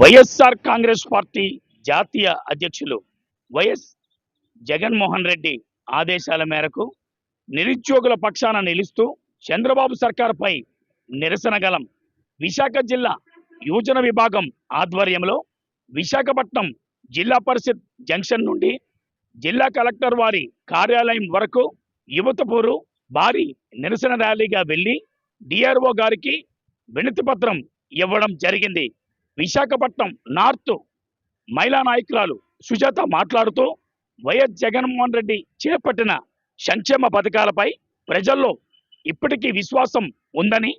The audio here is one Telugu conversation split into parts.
వైఎస్ఆర్ కాంగ్రెస్ పార్టీ జాతీయ అధ్యక్షులు వైఎస్ జగన్మోహన్ రెడ్డి ఆదేశాల మేరకు నిరుద్యోగుల పక్షాన నిలుస్తూ చంద్రబాబు సర్కార్పై నిరసన గలం విశాఖ జిల్లా యువజన విభాగం ఆధ్వర్యంలో విశాఖపట్నం జిల్లా పరిషత్ జంక్షన్ నుండి జిల్లా కలెక్టర్ వారి కార్యాలయం వరకు యువతపూరు భారీ నిరసన ర్యాలీగా వెళ్ళి డిఆర్ఓ గారికి వినతి పత్రం ఇవ్వడం జరిగింది. విశాఖపట్నం నార్త్ మహిళా నాయకురాలు సుజాత మాట్లాడుతూ వైఎస్ జగన్మోహన్ రెడ్డి చేపట్టిన సంక్షేమ పథకాలపై ప్రజల్లో ఇప్పటికీ విశ్వాసం ఉందని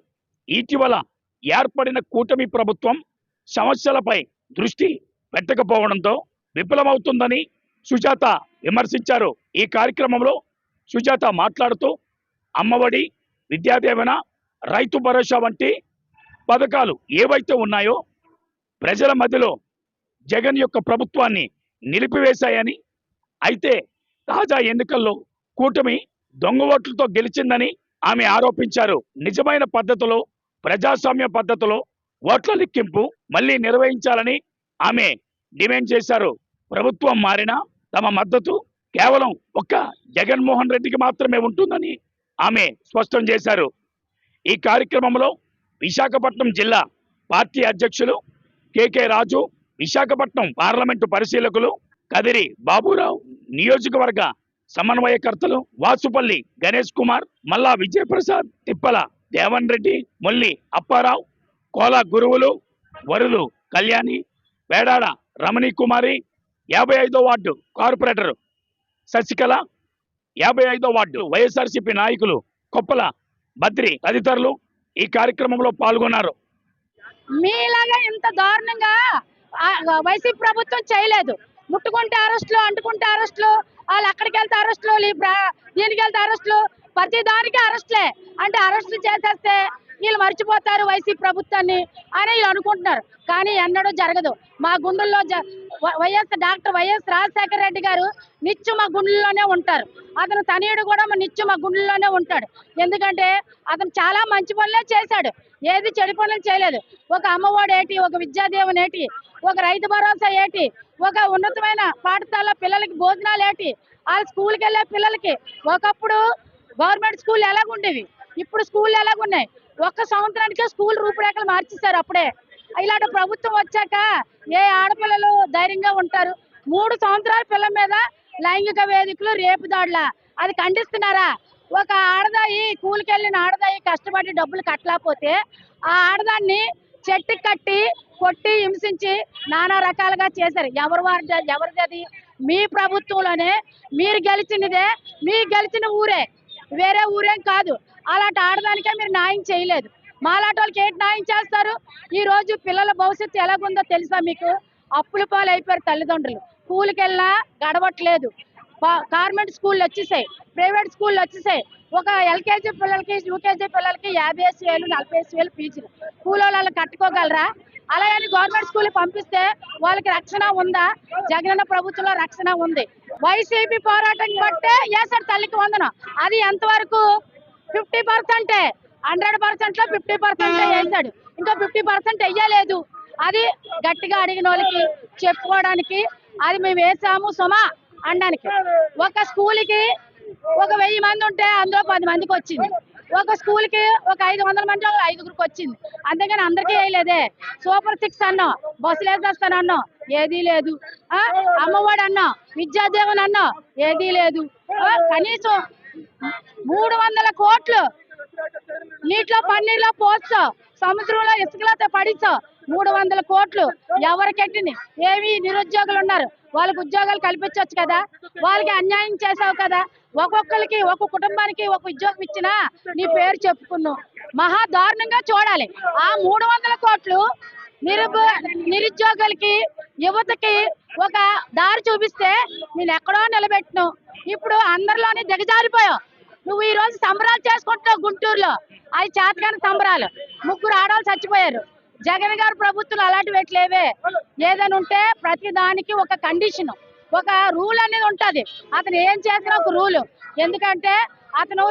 ఇటీవల ఏర్పడిన కూటమి ప్రభుత్వం సమస్యలపై దృష్టి పెట్టకపోవడంతో విఫలమవుతుందని సుజాత విమర్శించారు. ఈ కార్యక్రమంలో సుజాత మాట్లాడుతూ అమ్మఒడి విద్యాదేవన రైతు భరోసా వంటి పథకాలు ఏవైతే ఉన్నాయో ప్రజల మధ్యలో జగన్ యొక్క ప్రభుత్వాన్ని నిలిపివేశాయని అయితే తాజా ఎన్నికల్లో కూటమి దొంగ ఓట్లతో గెలిచిందని ఆమె ఆరోపించారు. నిజమైన పద్ధతిలో ప్రజాస్వామ్య పద్ధతిలో ఓట్ల లెక్కింపు మళ్ళీ నిర్వహించాలని ఆమె డిమాండ్ చేశారు. ప్రభుత్వం మారినా తమ మద్దతు కేవలం ఒక్క జగన్మోహన్ రెడ్డికి మాత్రమే ఉంటుందని ఆమె స్పష్టం చేశారు. ఈ కార్యక్రమంలో విశాఖపట్నం జిల్లా పార్టీ అధ్యక్షులు కేకే రాజు విశాఖపట్నం పార్లమెంటు పరిశీలకులు కదిరి బాబురావు నియోజకవర్గ సమన్వయకర్తలు వాసుపల్లి గణేష్ కుమార్ మల్లా విజయప్రసాద్ తిప్పల దేవన్ రెడ్డి మొల్లి అప్పారావు కోల గురువులు వరులు కళ్యాణి పేడాడ రమణి కుమారి యాభై ఐదో వార్డు కార్పొరేటర్ శశికళ యాభై ఐదో వార్డు వైఎస్ఆర్సీపీ నాయకులు కొప్పల బద్రి తదితరులు ఈ కార్యక్రమంలో పాల్గొన్నారు. మీలాగా ఇంత దారుణంగా వైసీపీ ప్రభుత్వం చేయలేదు. ముట్టుకుంటే అరెస్టులు అంటుకుంటే అరెస్టులు వాళ్ళు అక్కడికి వెళ్తే అరెస్టులు దీనికి వెళ్తే అరెస్టులు ప్రతి దానికి అరెస్టులే అంటే అరెస్టులు చేసేస్తే వీళ్ళు మర్చిపోతారు వైసీపీ ప్రభుత్వాన్ని అని వీళ్ళు అనుకుంటున్నారు. కానీ ఎన్నడూ జరగదు. మా గుండెల్లో జ- వ- YS doctor YS Rajasekhara Reddy garu నిత్యం మా గుండెల్లోనే ఉంటారు. అతను తనయుడు కూడా మా నిత్యం మా గుండెల్లోనే ఉంటాడు. ఎందుకంటే అతను చాలా మంచి పనులే చేశాడు. ఏది చెడు పనులు చేయలేదు. ఒక అమ్మఒడి ఏటి ఒక విద్యాదేవుని ఏటి ఒక రైతు భరోసా ఏటి ఒక ఉన్నతమైన పాఠశాల పిల్లలకి భోజనాలు ఏటి వాళ్ళ స్కూల్కి వెళ్ళే పిల్లలకి ఒకప్పుడు గవర్నమెంట్ స్కూల్ ఎలాగుండేవి? ఇప్పుడు స్కూల్ ఎలాగున్నాయి? ఒక్క సంవత్సరానికే స్కూల్ రూపురేఖలు మార్చేశారు అప్పుడే. ఇలాంటి ప్రభుత్వం వచ్చాక ఏ ఆడపిల్లలు ధైర్యంగా ఉంటారు? మూడు సంవత్సరాల పిల్లల మీద లైంగిక వేదికలు రేపు దాడుల. అది ఖండిస్తున్నారా? ఒక ఆడదాయి కూలికి వెళ్ళిన ఆడదాయి కష్టపడి డబ్బులు కట్టలేకపోతే ఆ ఆడదాన్ని చెట్టు కట్టి కొట్టి హింసించి నానా రకాలుగా చేశారు. ఎవరు వారి ఎవరిది మీ ప్రభుత్వంలోనే మీరు గెలిచినదే మీ గెలిచిన ఊరే. వేరే ఊరేం కాదు. అలాంటి ఆడదానికే మీరు న్యాయం చేయలేదు. మాలాంటి వాళ్ళకి ఏంటి న్యాయం చేస్తారు? ఈ రోజు పిల్లల భవిష్యత్తు ఎలాగుందో తెలుసా మీకు? అప్పుల పాలు అయిపోయారు తల్లిదండ్రులు. స్కూల్కి వెళ్ళినా గడవట్లేదు గవర్నమెంట్ స్కూళ్ళు వచ్చేసాయి. ప్రైవేట్ స్కూళ్ళు వచ్చేసాయి. ఒక ఎల్కేజీ పిల్లలకి యూకేజీ పిల్లలకి యాభై వేలు నలభై వేలు ఫీజులు. స్కూల్ వాళ్ళు కట్టుకోగలరా? అలాగని గవర్నమెంట్ స్కూల్ పంపిస్తే వాళ్ళకి రక్షణ ఉందా? జగనన్న ప్రభుత్వంలో రక్షణ ఉంది. వైసీపీ పోరాటం బట్టే వేసాడు తల్లికి వందనం. అది ఎంతవరకు? ఫిఫ్టీ పర్సెంటే హండ్రెడ్ పర్సెంట్లో ఫిఫ్టీ పర్సెంట్ వేసాడు ఇంకా ఫిఫ్టీ పర్సెంట్ వేయలేదు అది గట్టిగా అడిగిన వాళ్ళకి చెప్పుకోవడానికి అది మేము వేసాము సుమా అనడానికి. ఒక స్కూల్కి ఒక వెయ్యి మంది ఉంటే అందులో పది మందికి వచ్చింది. ఒక స్కూల్కి ఒక ఐదు వందల మంది ఐదుగురికి వచ్చింది. అంతేగాని అందరికీ వేయలేదే సూపర్ సిక్స్ అన్నాం బస్సులు వేసేస్తాను అన్నాం ఏదీ లేదు. ఆ, అమ్మఒడి అన్నాం విద్యాదేవన్ అన్నాం ఏదీ లేదు. కనీసం మూడు వందల కోట్లు నీటిలో పన్నీర్లో పోస్తా సముద్రంలో ఇసుకలతో పడిచా మూడు వందల కోట్లు ఎవరికెట్టింది ఏమి నిరుద్యోగులు ఉన్నారు. వాళ్ళకి ఉద్యోగాలు కల్పించవచ్చు కదా? వాళ్ళకి అన్యాయం చేసావు కదా? ఒక్కొక్కరికి ఒక కుటుంబానికి ఒక ఉద్యోగం ఇచ్చినా నీ పేరు చెప్పుకున్నావు. మహా దారుణంగా చూడాలి. ఆ మూడు వందల కోట్లు నిరుప నిరుద్యోగులకి యువతకి ఒక దారి చూపిస్తే నేను ఎక్కడో నిలబెట్టిన. ఇప్పుడు అందరిలోని దిగజారిపోయావు. నువ్వు ఈ రోజు సంబరాలు చేసుకుంటున్నావు గుంటూరులో. అవి చేతకాని సంబరాలు. ముగ్గురు ఆడవాళ్ళు చచ్చిపోయారు. జగన్ గారు ప్రభుత్వం అలాంటి పెట్టలేవే ఏదైనా ఉంటే ప్రతి దానికి ఒక కండిషన్ ఒక రూల్ అనేది ఉంటది. అతను ఏం చేసినా ఒక రూల్ ఎందుకంటే అతను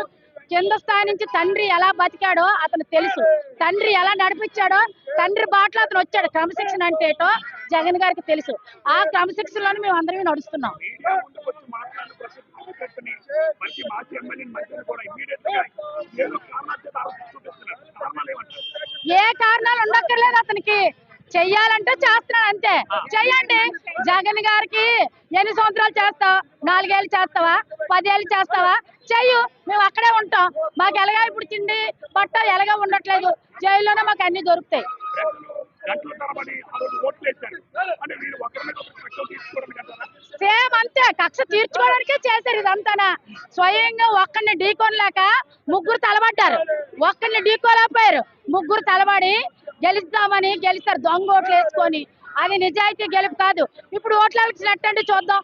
కింద స్థాయి నుంచి తండ్రి ఎలా బతికాడో అతను తెలుసు. తండ్రి ఎలా నడిపించాడో తండ్రి బాటలో అతను వచ్చాడు. క్రమశిక్షణ అంటే జగన్ గారికి తెలుసు. ఆ క్రమశిక్షణలోనే మేము అందరం నడుస్తున్నాం. మంచి మాజీ కూడా ఇమీడియట్గా ఏదో కారణాలు చూపిస్తున్నారు. కారణాలు ఏమంటారు? ఏ కారణాలు ఉండక్కర్లేదు అతనికి. చెయ్యాలంటే చేస్తున్నాడు అంతే. చెయ్యండి. జగన్ గారికి ఎన్ని సంవత్సరాలు చేస్తావు? నాలుగేళ్ళు చేస్తావా? పదేళ్ళు చేస్తావా? చెయ్యు. మేము అక్కడే ఉంటాం. మాకు ఎలాగా ఇప్పుడు తిండి పట్ట ఎలాగా ఉండట్లేదు. జైల్లోనే మాకు అన్ని దొరుకుతాయి. గంటల తరబడి అంటే ఒకరి మీద సేమ్ అంతే కక్ష తీర్చుకోవడానికే చేశారు ఇదంతానా? స్వయంగా ఒక్కడిని ఢీకొనలేక ముగ్గురు తలబడ్డారు. ఒక్కడిని ఢీకోలేకపోయారు ముగ్గురు తలబడి గెలుస్తామని గెలుస్తారు దొంగ ఓట్లు వేసుకొని. అది నిజాయితీ గెలుపు కాదు. ఇప్పుడు ఓట్లకి నెట్టండి చూద్దాం.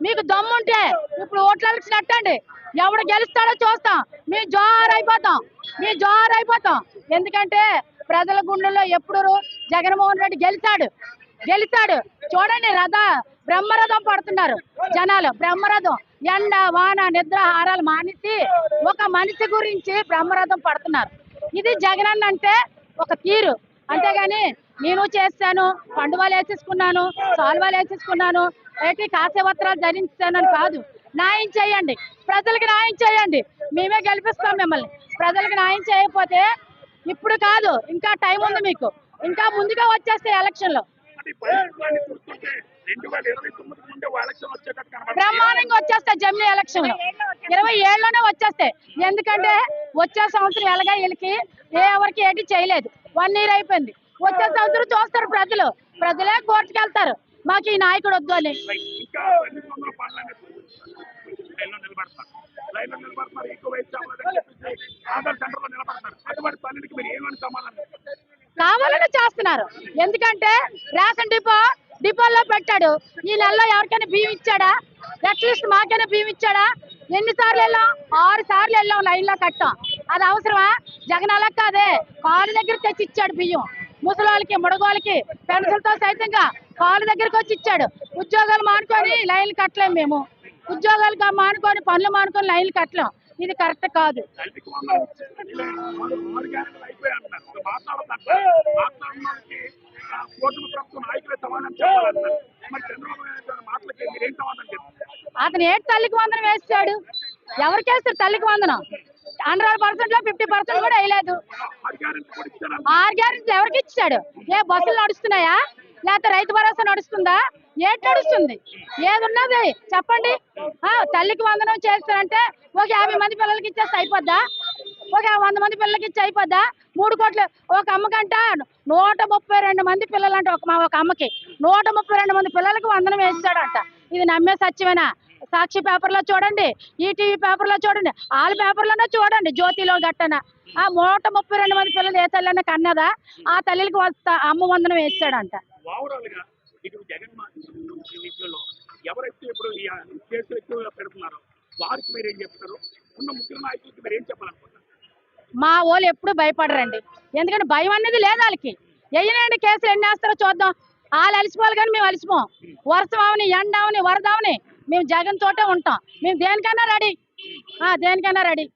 మీకు దమ్ముంటే ఇప్పుడు ఓట్లకి నెట్టండి ఎవడు గెలుస్తాడో చూస్తాం. మీ జోహార్ అయిపోతాం మీ జోహార్ అయిపోతాం ఎందుకంటే ప్రజల గుండెల్లో ఎప్పుడు జగన్మోహన్ రెడ్డి గెలిచాడు? గెలిచాడు. చూడండి రథ బ్రహ్మరథం పడుతున్నారు జనాలు. బ్రహ్మరథం ఎండ వాన నిద్ర హారాలు మానేసి ఒక మనిషి గురించి బ్రహ్మరథం పడుతున్నారు. ఇది జగన్ అంటే ఒక తీరు. అంతేగాని నేను చేస్తాను పండువాలు వేసేసుకున్నాను సాల్వాలు వేసేసుకున్నాను ఏంటి కాసేవస్త్రాలు ధరించానని కాదు. న్యాయం చేయండి. ప్రజలకు న్యాయం చేయండి. మేమే గెలిపిస్తాం మిమ్మల్ని. ప్రజలకు న్యాయం చేయకపోతే ఇప్పుడు కాదు ఇంకా టైం ఉంది మీకు ఇంకా ముందుగా వచ్చేస్తాయి ఎలక్షన్ కనబడుతుంది బ్రహ్మాండంగా వచ్చేస్తాయి జమ్మి ఎలక్షన్లో ఇరవై ఏళ్ళలోనే వచ్చేస్తాయి ఎందుకంటే వచ్చే సంవత్సరం ఎలాగా వీళ్ళకి ఏ ఎవరికి ఏంటి చేయలేదు వన్ ఇయర్ అయిపోయింది వచ్చే సంవత్సరం చూస్తారు ప్రజలు ప్రజలే కోర్టుకు వెళ్తారు మాకు ఈ నాయకుడు వద్దు అని లైన్లో ఎక్కువ వయసు ఆధార్ సెంటర్లో నిలబడతారు. అటువంటి తల్లికి మీరు ఏమని సమాధానం? కావాలని చేస్తున్నారు. ఎందుకంటే రేషన్ డిపో డిపోలో పెట్టాడు. ఈ నెలలో ఎవరికైనా బియ్యం ఇచ్చాడా? అట్లీస్ట్ మాకైనా బియ్యం ఇచ్చాడా? ఎన్నిసార్లు వెళ్ళాం? ఆరు సార్లు వెళ్ళాం లైన్లో కట్టాం. అది అవసరమా? జగన్ అలా కాదే. కాలు దగ్గర తెచ్చి ఇచ్చాడు బియ్యం. ముసలోళ్ళకి ముడగోళ్ళకి పెన్షన్తో సైతంగా కాలు దగ్గరికి వచ్చి ఇచ్చాడు. ఉద్యోగాలు మానుకొని లైన్లు కట్టలేం మేము. ఉద్యోగాలు మానుకొని పనులు మానుకొని లైన్లు కట్టలేం ఇది కరెక్ట్ కాదు. అతను ఏంటి తల్లికి వందనం వేస్తాడు. ఎవరికి వేస్తారు తల్లికి వందనం? హండ్రెడ్ పర్సెంట్లో ఫిఫ్టీ పర్సెంట్ కూడా వేయలేదు. ఆరు ఆరు గ్యారెంటీ ఎవరికి ఇచ్చాడు? ఏ బస్సులు నడుస్తున్నాయా? లేకపోతే రైతు భరోసా నడుస్తుందా? ఏటడుస్తుంది ఏదున్నది? చెప్పండి. ఆ, తల్లికి వందనం చేస్తారంటే ఒక యాభై మంది పిల్లలకి ఇచ్చేస్తే అయిపోద్దా? ఒక వంద మంది పిల్లలకి ఇచ్చి అయిపోద్దా? మూడు కోట్లు. ఒక అమ్మకంట నూట ముప్పై రెండు మంది పిల్లలంట ఒక మా ఒక అమ్మకి. నూట ముప్పై రెండు మంది పిల్లలకి వందనం వేస్తాడంట. ఇది నమ్మే సత్యమేనా? సాక్షి పేపర్లో చూడండి. ఈటీవీ పేపర్లో చూడండి. ఆల్ పేపర్లోనే చూడండి. జ్యోతిలో గట్టన. ఆ నూట ముప్పై రెండు మంది పిల్లలు ఏ తల్లి కన్నదా? ఆ తల్లికి అమ్మ వందనం వేస్తాడంట ఓవరాల్గా ఇటు జగన్ విషయంలో ఎవరైతే ఇప్పుడు ఈ కేసులు ఎక్కువగా పెడుతున్నారో వారికి మీరు ఏం చెప్తారు? ఉన్న ముఖ్య నాయకులకి మీరు ఏం చెప్పాలనుకుంటారు మా వాళ్ళు ఎప్పుడు భయపడరండి. ఎందుకంటే భయం అనేది లేదు వాళ్ళకి. ఎయ్యనండి కేసులు ఎన్ని వేస్తారో చూద్దాం. వాళ్ళు అలసిపోవాలి కానీ మేము అలసిపోం. వర్షం అవని ఎండ అవని వరద అవని మేము జగన్ తోటే ఉంటాం. మేము దేనికైనా రెడీ. దేనికైనా రెడీ.